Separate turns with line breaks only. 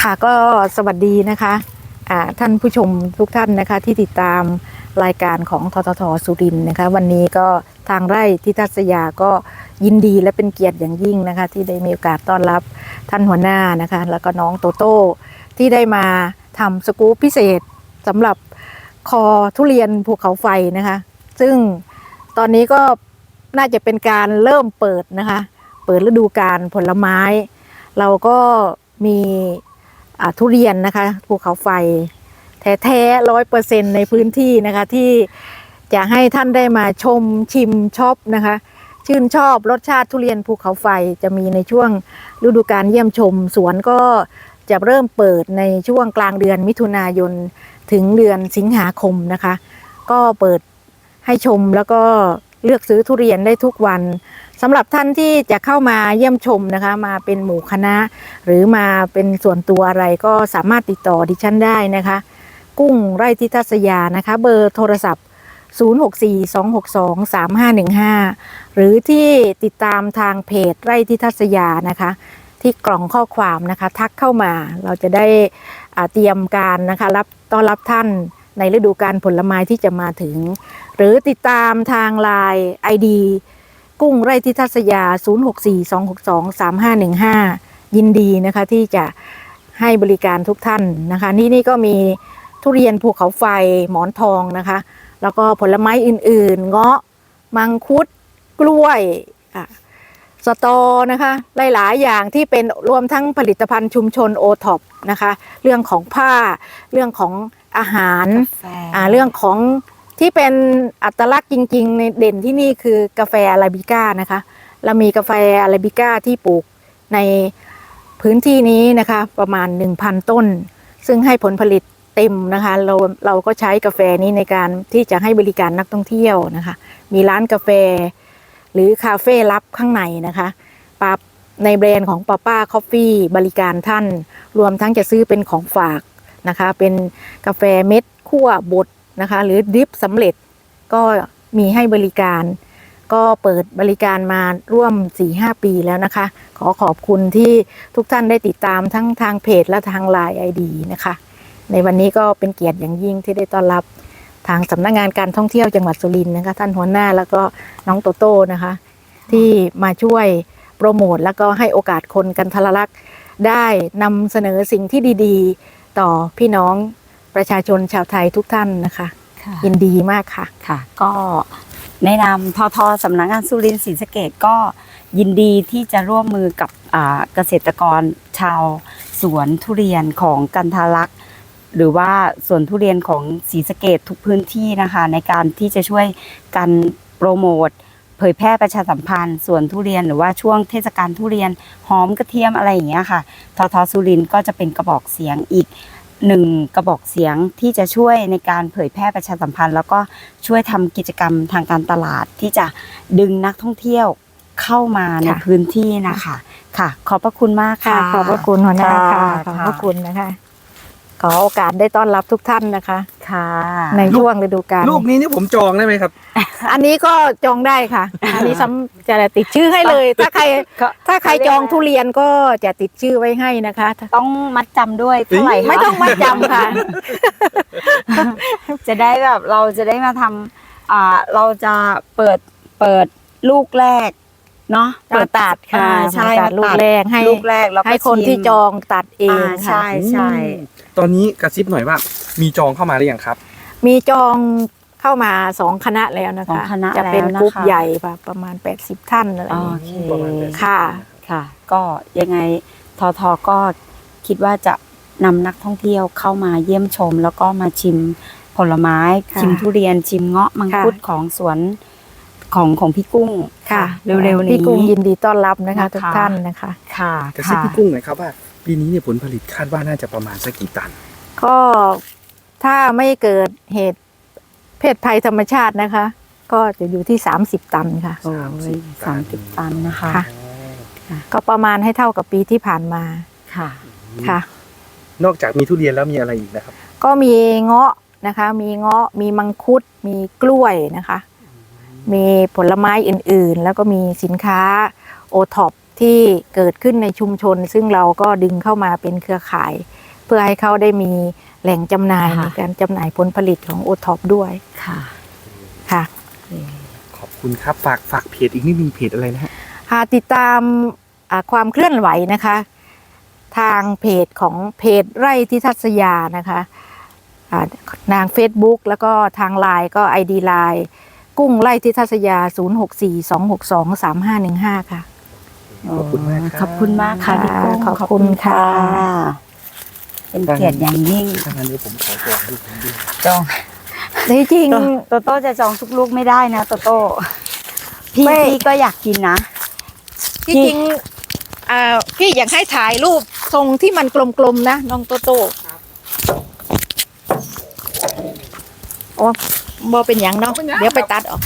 ค่ะก็สวัสดีนะคะท่านผู้ชมทุกท่านนะคะ ที่ติดตามรายการของทททสุรินนะคะ วันนี้ก็ทางไร่ทิทัศยาก็ยินดีและเป็นเกียรติอย่างยิ่งนะคะ ที่ได้มีโอกาสต้อนรับท่านหัวหน้านะคะ แล้วก็น้องโตโต้ที่ได้มาทำสกู๊ปพิเศษสำหรับคอทุเรียนภูเขาไฟนะคะ ซึ่งตอนนี้ก็น่าจะเป็นการเริ่มเปิดนะคะ เปิดฤดูกาลผลไม้ เราก็มี ทุเรียนนะคะภูเขาไฟ แท้ๆร้อยเปอร์เซ็นในพื้นที่นะคะที่จะให้ท่านได้มาชมชิมชอบนะคะ ชื่นชอบรสชาติทุเรียนภูเขาไฟจะมีในช่วงฤดูการเยี่ยมชม สวนก็จะเริ่มเปิดในช่วงกลางเดือนมิถุนายนถึงเดือนสิงหาคมนะคะ ก็เปิดให้ชมแล้วก็ เลือกซื้อทุเรียนได้ทุกวันสำหรับท่านที่จะเข้ามาเยี่ยมชมนะคะ มาเป็นหมู่คณะ หรือมาเป็นส่วนตัวอะไรก็สามารถติดต่อดิฉันได้นะคะ กุ้งไร่ทิทัศยานะคะ เบอร์โทรศัพท์ 0642623515 หรือที่ติดตามทางเพจไร่ทิทัศยานะคะ ที่กล่องข้อความนะคะ ทักเข้ามาเราจะได้เตรียมการนะคะรับต้อนรับท่าน ในฤดูการผลไม้ที่จะมาถึง หรือติดตามทางไลน์ ID กุ้งไร่ทิทัศยา 0642623515 ยินดีนะคะที่จะให้บริการทุกท่านนะคะ นี่นี่ก็มีทุเรียนภูเขาไฟหมอนทองนะคะ แล้วก็ผลไม้อื่นๆ เงาะมังคุดกล้วยอะ สตอนะคะหลายๆอย่างที่เป็นรวมทั้งผลิตภัณฑ์ชุมชนโอท็อปนะคะ เรื่องของผ้า เรื่องของอาหารอ่าเรื่องของที่เป็นอัตลักษณ์จริง ๆ ในเด่นที่นี่คือกาแฟอาราบิก้านะคะเรามีกาแฟอาราบิก้าที่ปลูกในพื้นที่นี้นะคะประมาณ 1,000 ต้น ซึ่งให้ผลผลิตเต็มนะคะเราเราก็ใช้กาแฟนี้ในการที่จะให้บริการนักท่องเที่ยวนะคะ มีร้านกาแฟ หรือคาเฟ่ลับข้างในนะคะปาในแบรนด์ของป้าป้าคอฟฟี่บริการท่าน รวมทั้งจะซื้อเป็นของฝากนะคะ เป็นกาแฟเม็ดคั่วบดนะคะ หรือดริปสำเร็จก็มีให้บริการ ก็เปิดบริการมาร่วม 4-5 ปีแล้วนะคะ ขอขอบคุณที่ทุกท่านได้ติดตามทั้งทางเพจและทางไลน์ไอดีนะคะ ในวันนี้ก็เป็นเกียรติอย่างยิ่งที่ได้ต้อนรับ ทางสำนักงานการท่องเที่ยวจังหวัดสุรินทร์นะคะท่านหัวหน้าแล้วก็น้องโตโต้นะคะ ที่มาช่วยโปรโมทแล้วก็ให้โอกาสคนกันทรลักษณ์ได้นำเสนอสิ่งที่ดีๆ ต่อพี่น้องประชาชนชาวไทยทุกท่านนะคะ
ค่ะ
ยินดีมากค่ะ
ค่ะ ก็ในนามททสำนักงานสุรินทร์ศรีสะเกดก็ยินดีที่จะร่วมมือกับอ่าเกษตรกรชาวสวนทุเรียนของกันทารักษ์ หรือว่าสวนทุเรียนของศรีสะเกดทุกพื้นที่นะคะ ในการที่จะช่วยกันโปรโมทเผยแพร่ประชาสัมพันธ์สวนทุเรียนหรือว่าช่วงเทศกาลทุเรียนหอมกระเทียมอะไรอย่างเงี้ยค่ะททสุรินทร์ก็จะเป็นกระบอกเสียงอีกหนึ่งกระบอกเสียงที่จะช่วยในการเผยแพร่ประชาสัมพันธ์ แล้วก็ช่วยทำกิจกรรมทางการตลาดที่จะดึงนักท่องเที่ยวเข้ามาใน
ค่ะ
พื้นที่นะคะ ค่ะ ขอบพระคุณมาก
ค่ะ
ค่ะ
ขอบพระคุณหัวหน้าค่ะขอบพระะคุณนะคะ ขอโอกาสได้ต้อนรับทุกท่านนะคะ
ค่ะ
ในช่วงฤดูกาล
ลูกนี้นี่ผมจองได้ไหมครับ
อันนี้ก็จองได้ค่ะ อันนี้ซ้ำจะติดชื่อให้เลย ถ้าใคร
ก็
ถ้าใครจองทุเรียนก็จะติดชื่อไว้ให้นะคะ
ต้องมัดจำด้วยเท่าไหร่คะ
ไม่ต้องมัดจำค่ะ
จะได้แบบเราจะได้มาทำอ่าเราจะเปิดเปิดลูกแรกเนาะ
เปิดตัดค่ะ
อ่าใช่
ตัดลูกแรกให้
ลูกแรกแล้วก็
ให้คน
ชิม
ที่จองตัดเอง
อ่า
ค่ะ
ใช่ใช่
ตอนนี้กระซิบหน่อยว่า มีจองเข้ามาหรือยังครับ
มีจองเข้ามาสองคณะแล้วนะ
สอง
คะ
คณะ
จะเป็น
แล้วนะคะ
กรุ๊ปใหญ่ค่ะประมาณ 80 ท่านอะไรอ
โอย่าง
เงี้ย
เค
ประมาณนั้น
ค่ะ
ค่ะ ก็ยังไงทอทอก็คิดว่าจะนำนักท่องเที่ยวเข้ามาเยี่ยมชม แล้วก็มาชิมผลไม้
ค่ะ
ชิมทุเรียนชิมเงาะมังคุด
ค่ะ
ของสวนของของพี่กุ้ง
ค่ะ
เร็วๆนี้
พี่กุ้งยินดีต้อนรับนะคะ
นะคะ
ทุกท่านนะคะ
ค่ะ
กระซิบ
ค่ะ
พี่กุ้งหน่อยครับว่า ปีนี้เนี่ยผลผลิตคาดว่าน่าจะประมาณสักกี่ตัน
ก็ถ้าไม่เกิดเหตุเพศภัยธรรมชาตินะคะ ก็จะอยู่ที่ 30 ตันค่ะ
โอ้ยสามสิบตันนะคะ
ค่ะก็ประมาณให้เท่ากับปีที่ผ่านมา
ค่ะ
ค่ะ
นอกจากมีทุเรียนแล้วมีอะไรอีกนะครับ
ก็มีเงาะนะคะ มีเงาะ มีมังคุด มีกล้วยนะคะ มีผลไม้อื่นๆ แล้วก็มีสินค้าโอท็อป ที่เกิดขึ้นในชุมชน ซึ่งเราก็ดึงเข้ามาเป็นเครือข่าย เพื่อให้เขาได้มีแหล่งจำหน่าย
ค่ะ
ในการจำหน่ายผลผลิตของโอท็อปด้วย
ค่ะ
ค่ะ
ขอบคุณครับ ฝากฝากเพจอีกนิดนึงเพจอะไรนะฮะ
หากติดตามอ่าความเคลื่อนไหวนะคะ ทางเพจของเพจไร่ทิทัศยานะคะอ่านาง Facebook แล้วก็ทางไลน์ก็ ID ไลน์กุ้งไร่ทิทัศยา 0642623515 ค่ะ
ขอบคุณมากครับ
ขอบคุณมากค่ะพี่กุ้ง
ขอบคุณค่ะ
เป็นเกียรติอย่างยิ่ง
ถ้างั้นเดี๋ยวผมขอจองด้วยผมด้วย
จอง
ที่จริง
โตโต้จะจองทุกลูกไม่ได้นะโตโต้พี่
ไม่
พี่ก็อยากกินนะ
ที่จริงอ่าพี่อยากให้ถ่ายรูปทรงที่มันกลมๆนะน้องโตโต้โอ้บอเป็นอย่างเนาะเดี๋ยวไปตัดออก